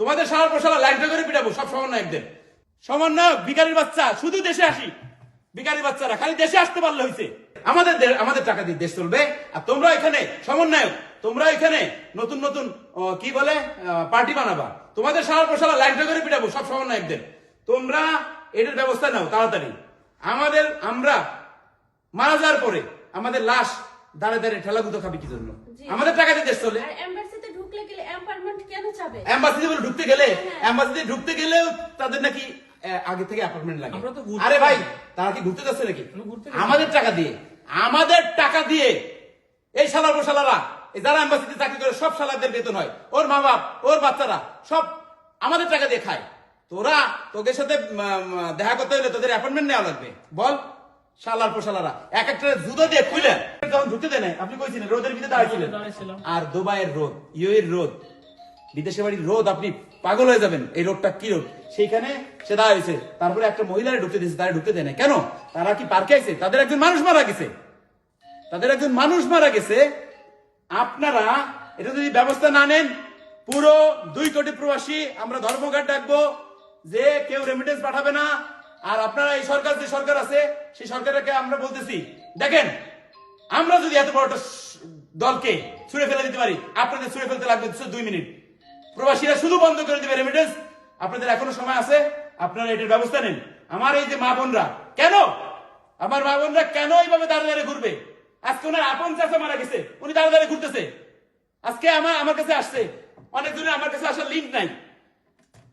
তোমাদের সারা প্রসারা ল্যাংটা করে পিটাবো সব সমন্বয়কদের সমন্বয়ক বিকারির বাচ্চা শুধু দেশে আসি। বিকারি বাচ্চারা খালি দেশে আসতে পারলে হয়েছে আমাদের আমাদের টাকা দিয়ে দেশ চলবে আর তোমরা এখানে সমন্বয়ক তোমরা এখানে নতুন নতুন কি বলে পার্টি বানাবা। তোমাদের সারা প্রসারা ল্যাংটা করে পিটাবো সব সমন্বয়কদের তোমরা এটার ব্যবস্থা নাও তাড়াতাড়ি। আমাদের আমরা মারা যাওয়ার পরে আমাদের লাশ দাঁড়ে দাঁড়িয়ে ঠেলাগুতো খাবি কি জন্য? আমাদের টাকা দিয়ে দেশ চলে। ঢুকলে গেলে অ্যাপার্টমেন্ট কেন চাবে? অ্যাম্বাসিতে বলে ঢুকতে গেলে? হ্যাঁ। অ্যাম্বাসিতে ঢুকতে গেলেও তাদের নাকি আগে থেকে অ্যাপার্টমেন্ট লাগে। আমরা তো আরে ভাই তারা কি ঘুরতে যাচ্ছে নাকি। আমাদের টাকা দিয়ে আমাদের টাকা দিয়ে এই শালার বসালারা যারা অ্যাম্বাসিতে চাকরি করে সব শালাদের বেতন হয়। ওর মা বাপ ওর বাচ্চারা সব আমাদের টাকা দিয়ে খায়। তোরা তোদের সাথে দেখা করতে হলে তোদের অ্যাপয়েন্টমেন্ট নেওয়া লাগবে। বল। শালার পোশালারা। এক একটা জুতো দিয়ে খুলে তখন ঢুকতে দেয় নাই আপনি কইছিলেন রোদের ভিতরে দাঁড়িয়েছিলেন আর দুবাইয়ের রোদ ইউএর রোদ বিদেশে বাড়ির রোদ আপনি পাগল হয়ে যাবেন। এই রোদটা কি রোদ? সেইখানে সে দাঁড়া হয়েছে তারপরে একটা মহিলারে ঢুকতে দিয়েছে তারা ঢুকতে দেয় না কেন? তারা কি পার্কে আইছে? তাদের একজন মানুষ মারা গেছে। তাদের একজন মানুষ মারা গেছে। আপনারা এটা যদি ব্যবস্থা না নেন পুরো দুই কোটি প্রবাসী আমরা ধর্মঘট ডাকবো যে কেউ রেমিটেন্স পাঠাবে না আর আপনারা এই সরকার যে সরকার আছে, সেই সরকারকে আমরা বলতেছি, দেখেন, আমরা যদি এত বড় একটা দলকে ছুড়ে ফেলে দিতে পারি, আপনাদের ছুড়ে ফেলতে লাগবে দুই মিনিট। প্রবাসীরা শুধু বন্ধ করে দিবে রেমিটেন্স আপনাদের এখনও সময় আছে, আপনারা এটার ব্যবস্থা নেন। আমার এই যে মা বোনরা, কেন? আমার মা বোনরা কেন এইভাবে দাঁড়িয়ে দাঁড়িয়ে ঘুরবে? আজকে ওনার আপন চাষা মারা গেছে, উনি দাঁড়িয়ে দাঁড়িয়ে ঘুরতেছে। আজকে আমার আমার কাছে আসছে। অনেক জনের আমার কাছে আসার লিঙ্ক নাই।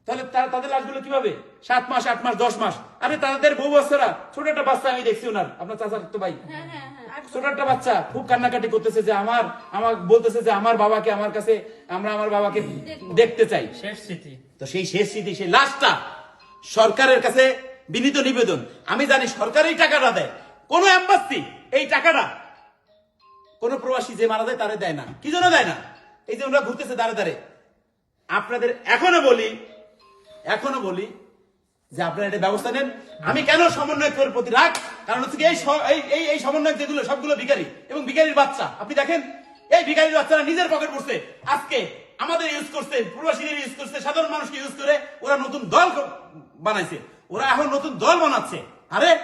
তাহলে তারা তাদের লাশগুলো কীভাবে? সাত মাস আট মাস দশ মাস। আরে তাদের বউ বাচ্চারা ছোট একটা বাচ্চা আমি দেখছি ওনার। আপনার চাচার তো ভাই। হ্যাঁ হ্যাঁ হ্যাঁ। ছোট একটা বাচ্চা। খুব কান্নাকাটি করতেছে যে আমার আমার বলতেছে যে আমার বাবাকে আমার কাছে আমরা আমার বাবাকে দেখতে চাই। শেষ স্মৃতি। তো সেই শেষ স্মৃতি সেই লাশটা সরকারের কাছে বিনীত নিবেদন। আমি জানি সরকার এই টাকাটা দেয়। কোন এম্বাসি এই টাকাটা কোন প্রবাসী যে মারা যায় তারে দেয় না। কি জন্য দেয় না? এই যে ওরা ঘুরতেছে দাঁড়ে দাঁড়ে আপনাদের এখনও বলি এখনও বলি যে আপনারা এটা ব্যবস্থা নেন। আমি কেন সমন্বয়কের প্রতি রাগ? কারণ হচ্ছে এই এই এই সমন্বয়ক যেগুলো, সবগুলো ভিখারি এবং ভিখারির বাচ্চা। আপনি দেখেন, এই ভিখারির বাচ্চারা নিজের পকেট পড়ছে। আজকে আমাদের ইউজ করছে, প্রবাসীদের ইউজ করছে, সাধারণ মানুষকে ইউজ করে ওরা নতুন দল বানাইছে। ওরা এখন নতুন দল বানাচ্ছে। আরে,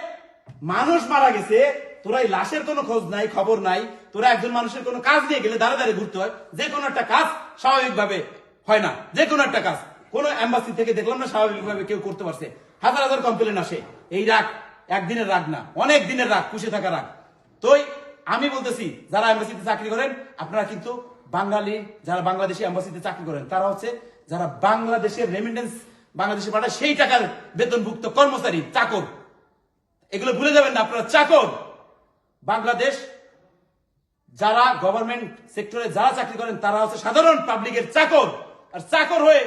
মানুষ মারা গেছে, তোরা এই লাশের কোনো খোঁজ নাই, খবর নাই। তোরা একজন মানুষের কোনো কাজ নিয়ে গেলে দাঁড়া দাঁড়িয়ে ঘুরতে হয়। যে কোনো একটা কাজ স্বাভাবিকভাবে হয় না। যে কোনো একটা কাজ। কোন এম্বাসি থেকে দেখলাম না, স্বাভাবিকভাবে কেউ করতে পারছে। হাজার হাজার কমপ্লেন আসে। এই রাগ, একদিনের রাগ না, অনেক দিনের রাগ, পুষে থাকা রাগ। তোই আমি বলতেছি, যারা এম্বাসিতে চাকরি করেন, আপনারা কিন্তু বাঙালি, যারা বাংলাদেশে এম্বাসিতে চাকরি করেন, তারা হচ্ছে যারা বাংলাদেশের রেমিটেন্স বাংলাদেশে পাঠায় সেই টাকার বেতনভুক্ত কর্মচারী, চাকর। এগুলো ভুলে যাবেন না আপনারা, চাকর। বাংলাদেশ, যারা গভর্নমেন্ট সেক্টরে যারা চাকরি করেন, তারা হচ্ছে সাধারণ পাবলিকের চাকর। আর চাকর হয়ে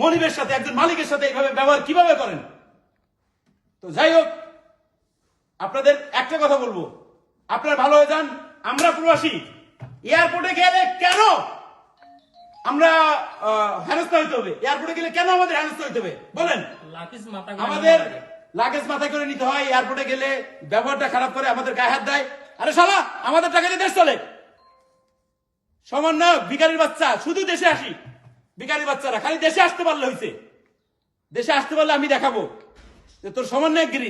মনিবের সাথে একজন মালিকের সাথে এইভাবে ব্যবহার কীভাবে করেন? তো যাই হোক আপনাদের একটা কথা বলব। আপনারা ভালো হয়ে যান আমরা প্রবাসী। এয়ারপোর্টে গেলে কেন আমরা হেনস্থা হইতে হবে? এয়ারপোর্টে গেলে কেন আমাদের হেনস্থা হইতে হবে? বলেন। আমাদের লাগেজ মাথায় করে নিতে হয় এয়ারপোর্টে গেলে ব্যবহারটা খারাপ করে আমাদের গায়ে হাত দেয়। আরে শালা আমাদের টাকা দিয়ে দেশ চলে। সমন্বয়ক ভিকারির বাচ্চা শুধু দেশে আসি। ভিকারির বাচ্চারা, খালি দেশে আসতে পারলে হয়েছে দেশে আসতে পারলে আমি দেখাবো তোর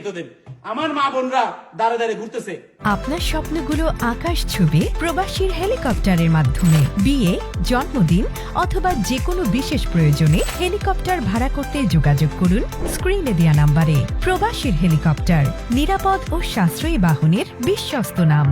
তোদের। আমার মা বোনরা দাঁড়ে দাঁড়ে ঘুরতেছে। আপনার স্বপ্নগুলো আকাশ ছুবে প্রবাসীর হেলিকপ্টারের মাধ্যমে। বিয়ে, জন্মদিন অথবা যে কোনো বিশেষ প্রয়োজনে হেলিকপ্টার ভাড়া করতে যোগাযোগ করুন স্ক্রিনে দেওয়া নাম্বারে। প্রবাসীর হেলিকপ্টার, নিরাপদ ও সাশ্রয়ী বাহনের বিশ্বস্ত নাম।